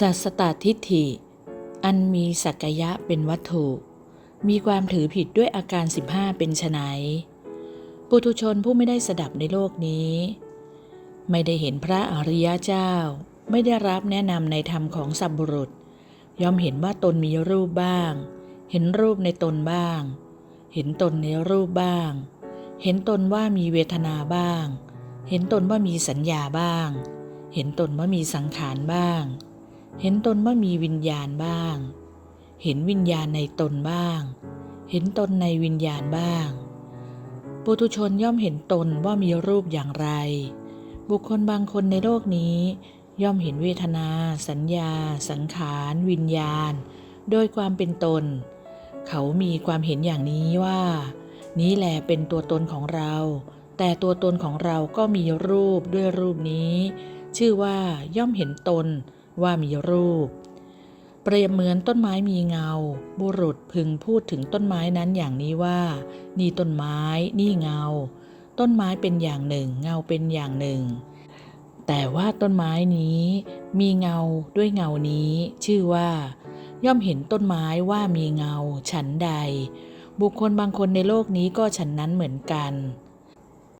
สัสตทิฏฐิ อันมีสักยะเป็นวัตถุ มีความถือผิดด้วยอาการ 15 เป็นไฉนปุถุชนผู้ไม่ได้สดับในโลกนี้ ไม่ได้เห็นพระอริยเจ้า ไม่ได้รับแนะนำในธรรมของสัพบุรุษ ย่อมเห็นว่าตนมีรูปบ้าง เห็นรูปในตนบ้าง เห็นตนในรูปบ้าง เห็นตนว่ามีเวทนาบ้าง เห็นตนว่ามีสัญญาบ้าง เห็นตนว่ามีสังขารบ้าง เห็นตนว่ามีวิญญาณบ้าง เห็นวิญญาณในตนบ้าง เห็นตนในวิญญาณบ้าง ปุถุชนย่อมเห็นตนว่ามีรูปอย่างไร บุคคลบางคนในโลกนี้ ย่อมเห็นเวทนา สัญญา สังขาร วิญญาณ โดยความเป็นตน เขามีความเห็นอย่างนี้ว่า นี้แหละเป็นตัวตนของเรา แต่ตัวตนของเราก็มีรูปด้วยรูปนี้ ชื่อว่าย่อมเห็นตน ว่ามีรูป เปรียบเหมือนต้นไม้มีเงา บุรุษพึงพูดถึงต้นไม้นั้นอย่างนี้ว่า นี่ต้นไม้ นี่เงา ต้นไม้เป็นอย่างหนึ่ง เงาเป็นอย่างหนึ่ง แต่ว่าต้นไม้นี้ มีเงาด้วยเงานี้ ชื่อว่า ย่อมเห็นต้นไม้ว่ามีเงา ฉันใด บุคคลบางคนในโลกนี้ก็ฉันนั้นเหมือนกัน